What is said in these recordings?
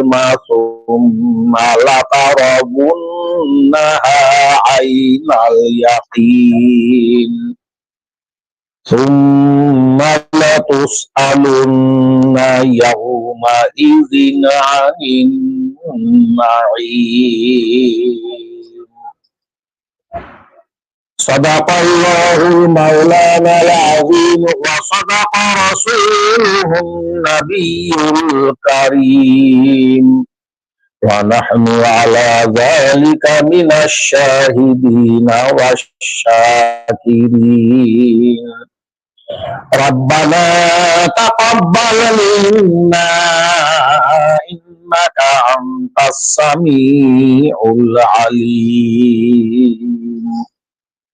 الجحيم ثم لترونها عين اليقين ثم لتسألن يومئذ عن النعيم صدق الله مولانا العظيم وصدق رسوله النبي الكريم. ونحن على ذلك من الشاهدين والشاكرين. ربنا تقبل منا إنك أنت السميع العليم.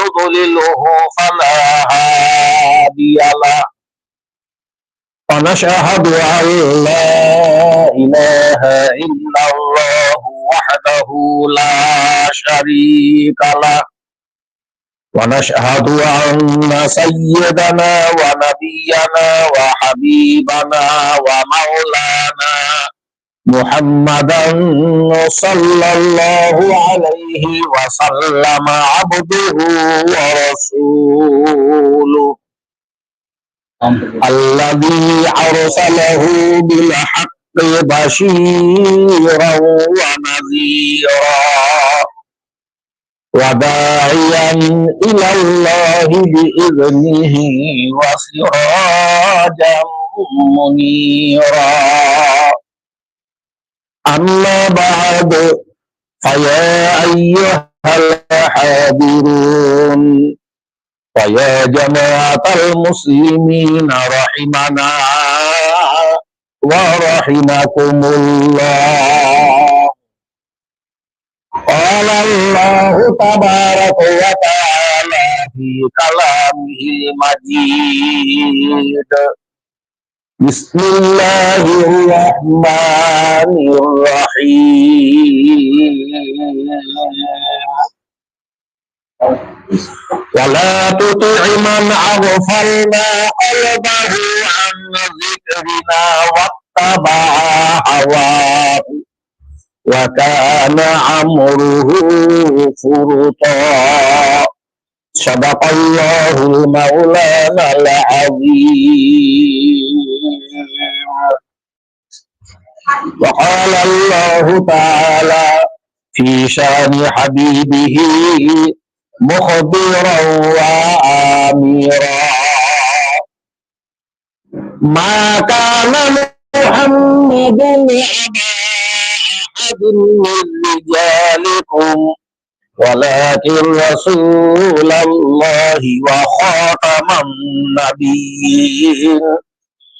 يضلله فلا هادي له. ونشهد أن لا إله إلا الله وحده لا شريك له. ونشهد أن سيدنا ونبينا وحبيبنا ومولانا محمدا صلى الله عليه وسلم عبده ورسوله. الذي أرسله بالحق بشيرا ونذيرا وداعيا إلى الله بإذنه وسراجا منيرا. أما بعد فيا أيها الحاضرون ويا جماعة المسلمين رحمنا ورحمكم الله قال الله تبارك وتعالى في كلامه المجيد بسم الله الرحمن الرحيم ولا تطع من أغفلنا قلبه عن ذكرنا واتبع هواه وكان أمره فرطا صدق الله المولانا العظيم تعالى في شان حبيبه مخبرا وآمرا ما كان محمد أبا أحد من رجالكم ولكن رسول الله وخاتم النبيين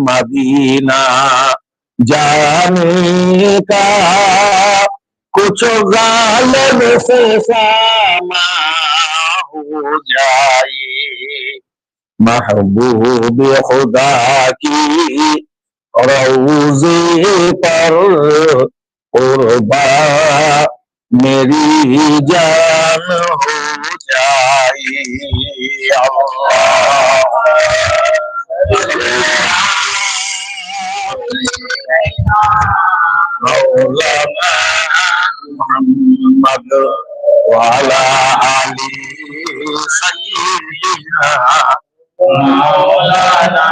Medina जाने का कुछ गालब से सामा हो जाए महबूब खुदा की रोजे पर कुर्बा मेरी जान हो जाए مولانا محمد وعلى آل سيدنا مولانا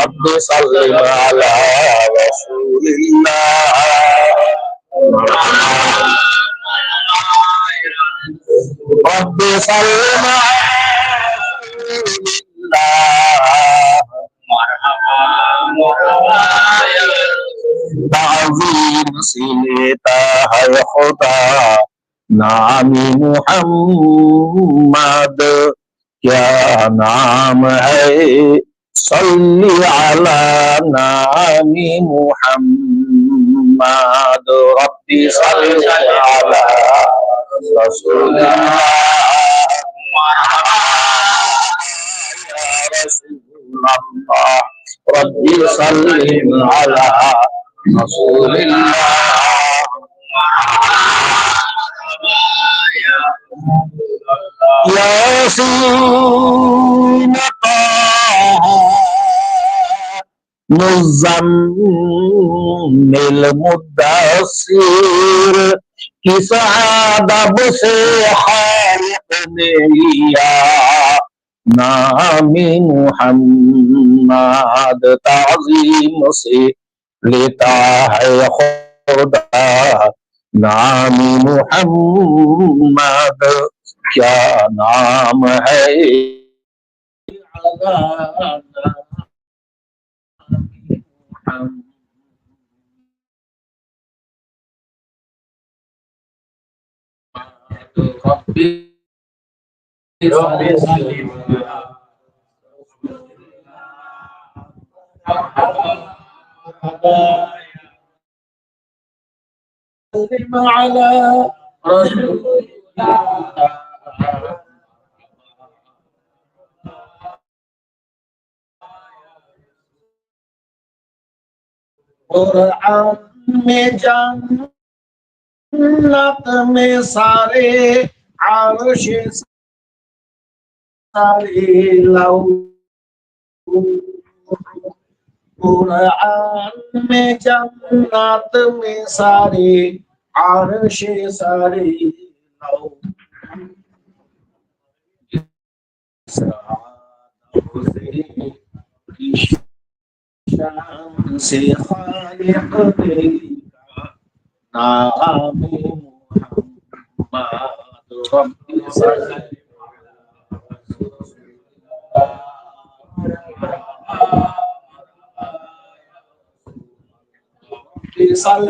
رب صل على رسول الله رب صل على رسول الله تعظیم سے لیتا ہے خدا نام محمد کیا نام ہے صلی علی نام محمد ربی صلی علی رسول اللہ الله رب صل على رسول الله يا سين مزمل المدثر كي से हालत मेरिया नामी محمد ماد تعظيم سے لیتا ہے خدا. نام محمد کیا نام ہے ربي ربي رب على رسول कुरान में जन्नत में सारे आरश सारे लौ कुरान में जन्नत में सारे आरश सारे लौ शान से खालिक तेरी नाम मुहम्मद रब्बी सल्लल्लाहु صل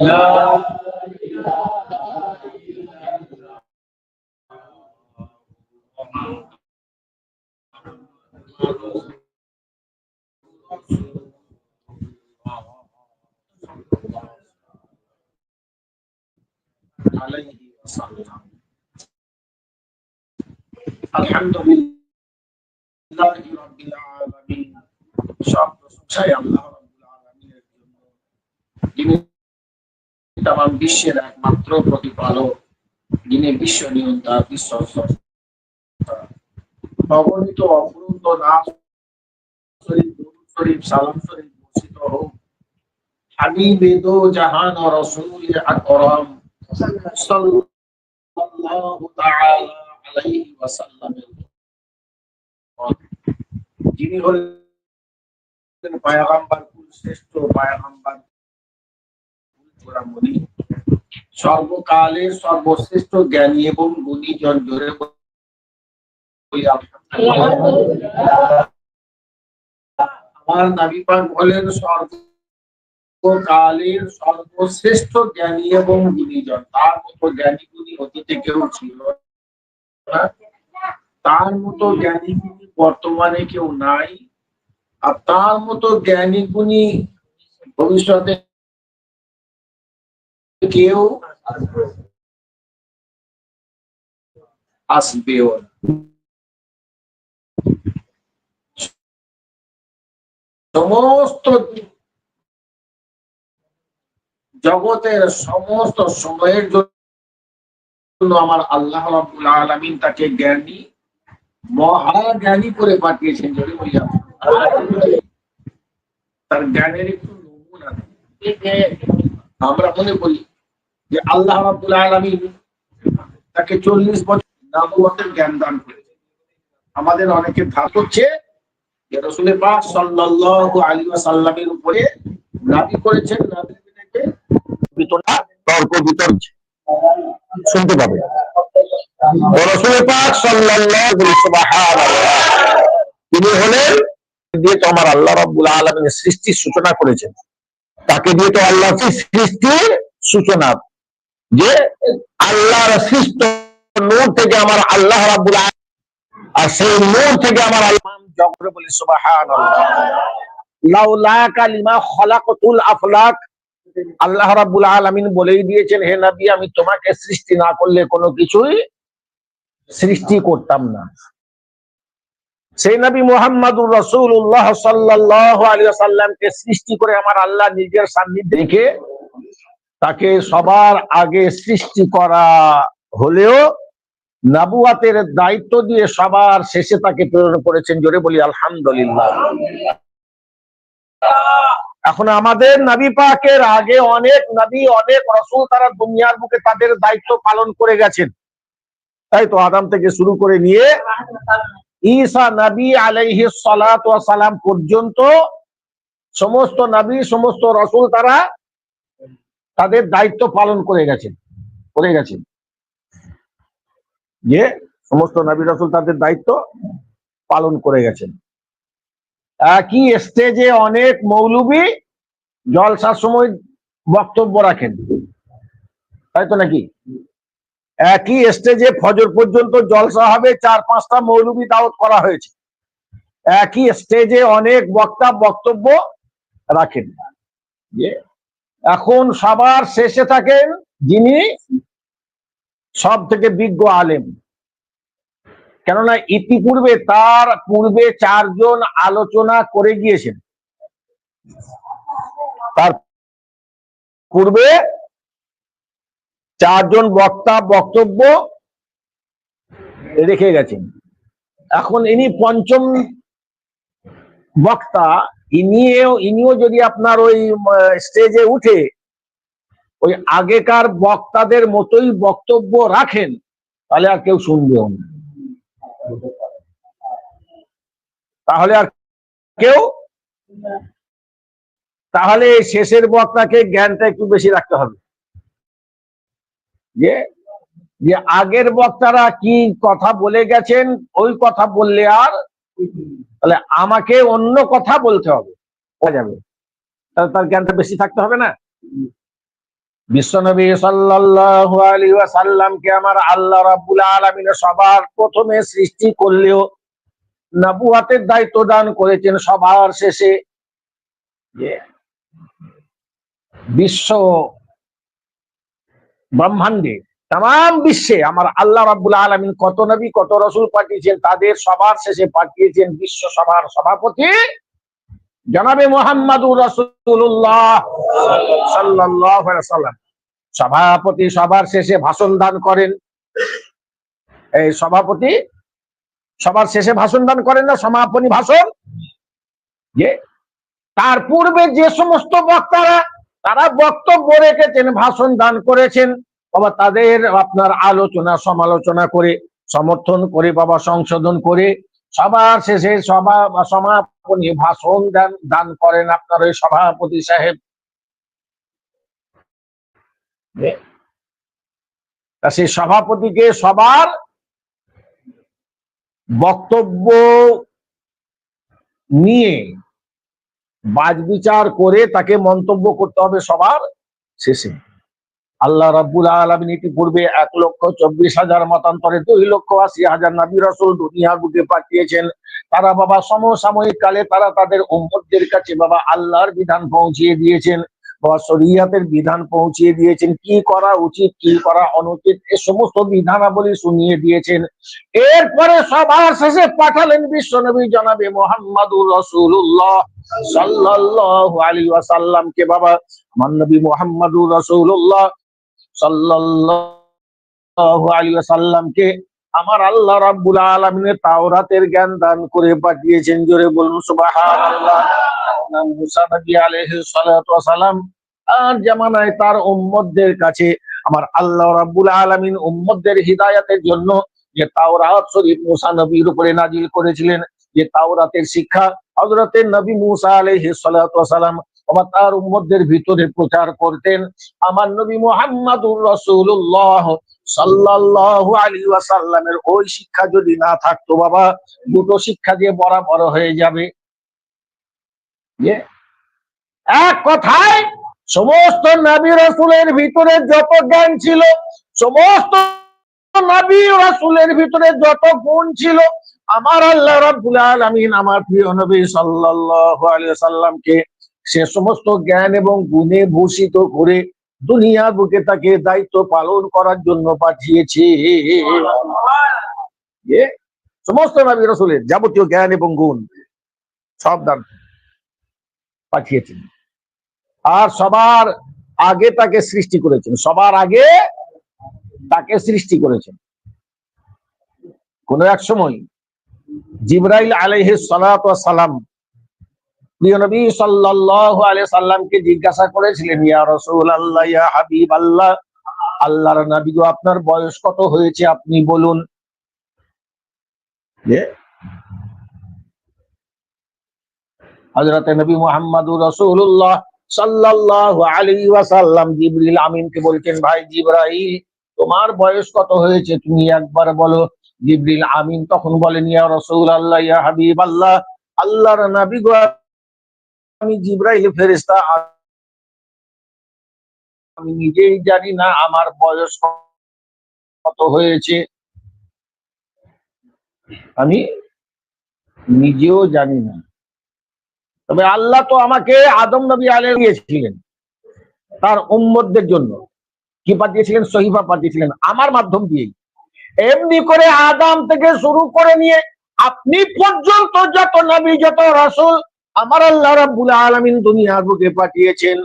لا عليه وسلم الحمد لله رب العالمين সব প্রশংসাই আল্লাহ রাব্বুল আলামিনের জন্য যিনি তাম বিশ্বের একমাত্র প্রতিপালক যিনি বিশ্ব নিয়ন্তা বিশ্ব স্রষ্টা। অগণিত অফুরন্ত নাম শরীফ দুরূদ শরীফ সালাম শরীফ বর্ষিত হোক হাবিবে দো জাহান ও রসুল আকরাম সাল্লাল্লাহু তাআলা আলাইহি ওয়াসাল্লামের উপর। যিনি হলেন পায়গাম্বার কুল শ্রেষ্ঠ পায়গাম্বার কুল চূড়ামণি সর্বকালের সর্বশ্রেষ্ঠ জ্ঞানী এবং গুণীজন জোরে আমার নাবি পাক বলেন সর্বকালের সর্বশ্রেষ্ঠ জ্ঞানী এবং গুণীজন। তার মতো জ্ঞানী গুণী অতীতে কেউ ছিল তার মতো জ্ঞানী গুণী বর্তমানে কেউ নাই। আর তার মতো জ্ঞানী গুণী ভবিষ্যতে কেউ আসবেও সমস্ত জগতের সমস্ত সময়ের জন্য আমার আল্লাহ রাব্বুল আলামিন তাকে জ্ঞানী, মহা জ্ঞানী করে পাঠিয়েছেন যদি বলি আমি। তার জ্ঞানের একটু নমুনা আমরা মনে করি যে আল্লাহ রাব্বুল আলামিন তাকে চল্লিশ বছর নবুয়তের জ্ঞান দান করেছেন আমাদের অনেকে ধাপ হচ্ছে যে রসুলের পাক সাল্লাল্লাহু আলাইহি ওয়াসাল্লামের উপরে নাবি করেছেন নাবি তর্ক বিতর্ক শুনতে পাবে। তিনি হলেন দিয়ে তো আমার আল্লাহ রাব্বুল আলামিনের সৃষ্টির সূচনা করেছেন। তাকে দিয়ে তো আল্লাহ সৃষ্টির সূচনা যে আল্লাহর সৃষ্ট নূর থেকে আমার আল্লাহ আলামিন আর সেই নূর থেকে আমার আল্লাহ জগরে বলি সুবহানাল্লাহ। আফলাক আল্লাহ রাব্বুল আলামিন বলেই দিয়েছেন, হে নবী, আমি তোমাকে সৃষ্টি না করলে কোনো কিছুই সৃষ্টি করতাম না। সেই নবী মোহাম্মদুর রসুল্লাহ সাল্লাহ আলিয়া সাল্লামকে সৃষ্টি করে আমার আল্লাহ নিজের সান্নিধ্যে রেখে তাকে সবার আগে সৃষ্টি করা হলেও নাবুয়াতের দায়িত্ব দিয়ে সবার শেষে তাকে প্রেরণ করেছেন। জোরে বলি, আলহামদুলিল্লাহ। এখন আমাদের নবী পাকের আগে অনেক নবী, অনেক রসুল তারা দুনিয়ার বুকে তাদের দায়িত্ব পালন করে গেছেন। তাই তো আদাম থেকে শুরু করে নিয়ে ঈসা নবী আলাইহি সালাম পর্যন্ত সমস্ত নবী, সমস্ত রসুল তারা তাদের দায়িত্ব পালন করে গেছেন করে গেছেন। যে সমস্ত নবী, রসুল তাদের দায়িত্ব পালন করে গেছেন। একই স্টেজে অনেক মৌলবী জলসার সময় বক্তব্য রাখেন। তাই তো নাকি? একই স্টেজে ফজর পর্যন্ত জলসা হবে, চার পাঁচটা মৌলবী দাওয়াত করা হয়েছে। একই স্টেজে অনেক বক্তা বক্তব্য রাখেন। এখন সবার শেষে থাকেন যিনি সব থেকে বিজ্ঞ আলেম। কেননা ইতিপূর্বে তার পূর্বে চারজন আলোচনা করে গিয়েছেন। তার পূর্বে চারজন বক্তা বক্তব্য রেখে গেছেন। এখন ইনি পঞ্চম বক্তা, ইনিও ইনিও যদি আপনার ওই স্টেজে উঠে ওই আগেকার বক্তাদের মতোই বক্তব্য রাখেন, তাহলে আর কেউ শুনবেও না। তাহলে আর কেউ? তাহলে শেষের বক্তাকে জ্ঞানটা একটু বেশি রাখতে হবে। যে যে আগের বক্তারা কি কথা বলে গেছেন, ওই কথা বললে আর তাহলে আমাকে অন্য কথা বলতে হবে। যাবে। তাহলে তার জ্ঞানটা বেশি থাকতে হবে না? বিশ্বনবী সাল্লাল্লাহু ওয়াসাল্লামকে আমার আল্লাহ সবার প্রথমে সৃষ্টি করলেও দায়িত্ব দান করেছেন সবার শেষে। বিশ্ব ব্রহ্মাণ্ডে, তাম বিশ্বে আমার আল্লাহ রাব্বুল আলামিন কত নবী, কত রসুল পাঠিয়েছেন, তাদের সবার শেষে পাঠিয়েছেন বিশ্ব সভার সভাপতি জনাবে মোহাম্মদুর সভাপতি সবার শেষে ভাষণ দান করেন। এই সভাপতি সবার শেষে ভাষণ দান করেন না, সমাপনী ভাষণ। যে তার পূর্বে যে সমস্ত বক্তারা, তারা বক্তব্য রেখেছেন, ভাষণ দান করেছেন। বাবা, তাদের আপনার আলোচনা, সমালোচনা করে, সমর্থন করে, বাবা, সংশোধন করে সবার শেষে সভা সমাপনী ভাষণ দান দান করেন আপনার ওই সভাপতি সাহেব। তা সেই সভাপতিকে সবার বক্তব্য নিয়ে বাজ বিচার করে তাকে মন্তব্য করতে হবে সবার শেষে। আল্লাহ রাব্বুল আলমিন ইতিপূর্বে এক লক্ষ চব্বিশ হাজার মতান্তরে দুই লক্ষ আশি হাজার নাবি রসুল দুনিয়া গুটে পাঠিয়েছেন। তারা বাবা সমসাময়িক কালে তারা তাদের উম্মতদের কাছে বাবা আল্লাহর বিধান পৌঁছিয়ে দিয়েছেন। বাবা শরিয়াতের বিধান পৌঁছিয়ে দিয়েছেন। কি করা উচিত, কি করা অনুচিত, এ সমস্ত বিধানাবলী শুনিয়ে দিয়েছেন। এরপরে সবার শেষে পাঠালেন বিশ্বনবী জনাবে মোহাম্মদুর রসুল্লাহ সাল্লাল্লাহু আলাইহি ওয়াসাল্লামকে। বাবা, আমার নবী মোহাম্মদুর রসুল্লাহ সাল্লাল্লাহু আলাইহি ওয়াসাল্লামকে আমার আল্লাহ রাব্বুল আলামিনের তাওরাতের জ্ঞান দান করে পাঠিয়েছেন। জোরে বলুন, সুবহানাল্লাহ। মুসা নবী আলাইহিস সালাতু ওয়াসালাম। আর জামানায় তার উম্মতদের কাছে আমার আল্লাহ রাব্বুল আলামিন উম্মতদের হিদায়াতের জন্য যে তাওরাত শরীফ মুসা নবীর উপরে নাজিল করেছিলেন, যে তাওরাতের শিক্ষা হযরতের নবী মুসা আলাইহিস সালাতু ওয়াসালাম আবার তার উম্মতদের ভিতরে প্রচার করতেন। আমার নবী মুহাম্মাদুর রাসূলুল্লাহ সাল্লাল্লাহু আলাইহি ওয়াসাল্লামের ওই শিক্ষা যদি না থাকতো বাবা, দুটো শিক্ষা দিয়ে বরাবর হয়ে যাবে। এক কথায়, সমস্ত নবী রাসূলের ভিতরে যত জ্ঞান ছিল, সমস্ত নবী রাসূলের ভিতরে যত গুণ ছিল, আমার আল্লাহ রাব্বুল আলামিন আমার প্রিয় নবী সাল্লাল্লাহু আলাইহি সাল্লামকে সে সমস্ত জ্ঞান এবং গুণে ভূষিত করে দুনিয়া বুকে তাকে দায়িত্ব পালন করার জন্য পাঠিয়েছে। সমস্ত নবী রসুলের যাবতীয় জ্ঞান এবং গুণ সব দান পাঠিয়েছেন। আর সবার আগে তাকে সৃষ্টি করেছেন। সবার আগে তাকে সৃষ্টি করেছেন। কোন এক সময় জিব্রাইল ওয়াস সালাম নবী সাল্লামকে জিজ্ঞাসা করেছিলেন আল্লাহর নবী গো, আপনার বয়স কত হয়েছে আপনি বলুন? যে হযরত নবী মুহাম্মদুর রাসূলুল্লাহ সাল্লাল্লাহু আলাইহি ওয়াসাল্লাম জিবরিল আমিনকে বলছেন, ভাই জিবরাইল, তোমার বয়স কত হয়েছে? তুমি একবার বলো। জিবরিল আমিন তখন বলেন, ইয়া রাসূলুল্লাহ, ইয়া হাবিবাল্লাহ, আল্লাহর নবী গো আমি জিব্রাইল ফেরেশতা, আমি নিজেই জানি না আমার বয়স কত হয়েছে। আমি নিজেও জানি না। তবে আল্লাহ তো আমাকে আদম নবী আলে দিয়েছিলেন, তার উম্মতদের জন্য। কি পাঠিয়েছিলেন? সহিফা পাঠিয়েছিলেন আমার মাধ্যম দিয়েই। এমনি করে আদাম থেকে শুরু করে নিয়ে আপনি পর্যন্ত যত নবী, যত রাসূল আমার আল্লাহ রাব্বুল আলামিন দুনিয়ার বুকে পাঠিয়েছেন।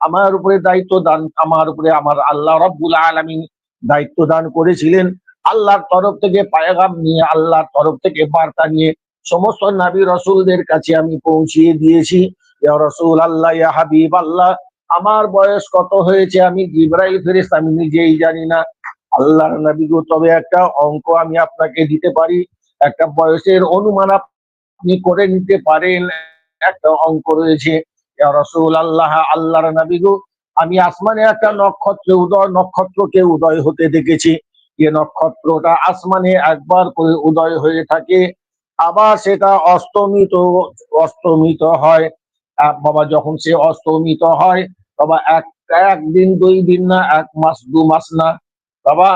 আমার উপরে দায়িত্ব দান, আমার উপরে আমার আল্লাহ রাব্বুল আলামিন দায়িত্ব দান করেছিলেন। আল্লাহর তরফ থেকে পায়গাম নিয়ে, আল্লাহর তরফ থেকে বার্তা নিয়ে সমস্ত নবী রসুলদের কাছে আমি পৌঁছিয়ে দিয়েছি। ইয়া রসুল আল্লাহ ইয়া হাবিব আল্লাহ আমার বয়স কত হয়েছে আমি জিব্রাইল ফেরেশতা, আমি নিজেই জানি না। আল্লাহর নবী গো, তবে একটা অঙ্ক আমি আপনাকে দিতে পারি। একটা বয়সের অনুমান আপনি করে নিতে পারেন। একটা অঙ্ক রয়েছে। রাসূল আল্লাহ আল্লাহর নবী গো আমি আসমানে একটা নক্ষত্র উদয় নক্ষত্রকে উদয় হতে দেখেছি। যে নক্ষত্রটা আসমানে একবার করে উদয় হয়ে থাকে। আবার সেটা অস্তমিত অস্তমিত হয়। বাবা যখন সে অস্তমিত হয় বাবা এক একদিন দুই দিন না এক মাস দু মাস না বাবা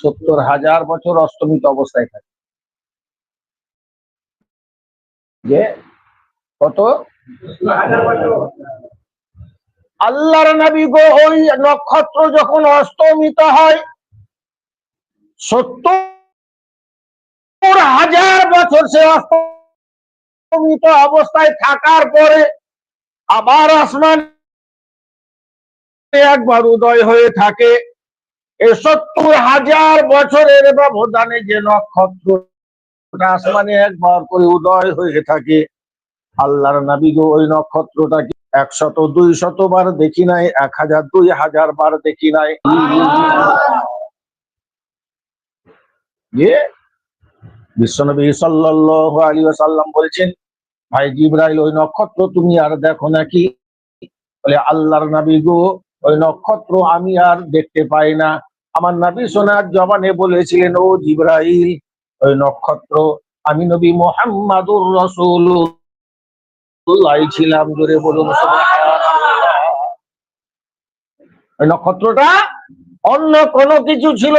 সত্তর হাজার বছর অস্তমিত অবস্থায় থাকে। যে কত? আল্লাহর নবী গো, ওই নক্ষত্র যখন অস্তমিত হয়, সত্তর হাজার বছর সে অস্তমিত অবস্থায় থাকার পরে আবার আসমান একবার উদয় হয়ে থাকে। এ সত্তর হাজার বছরের ব্যবধানে যে নক্ষত্র আসমানে একবার করে উদয় হয়ে থাকে। আল্লাহর ওই নক্ষত্রটাকে একশত দুই দেখি নাই, এক হাজার, দুই হাজার বার দেখি নাই? বিশ্বনবী বলেছেন, ভাই জিব্রাইল, ওই নক্ষত্র তুমি আর দেখো নাকি বলে, আল্লাহর নবী গো, ওই নক্ষত্র আমি আর দেখতে পাই না। আমার নবী সোনার জবানে বলেছিলেন, ও জিব্রাইল ওই নক্ষত্র। আমি নবী মোহাম্মদুর রসুল্লাহ ছিলাম জোরে বলুন ওই নক্ষত্রটা অন্য কোনো কিছু ছিল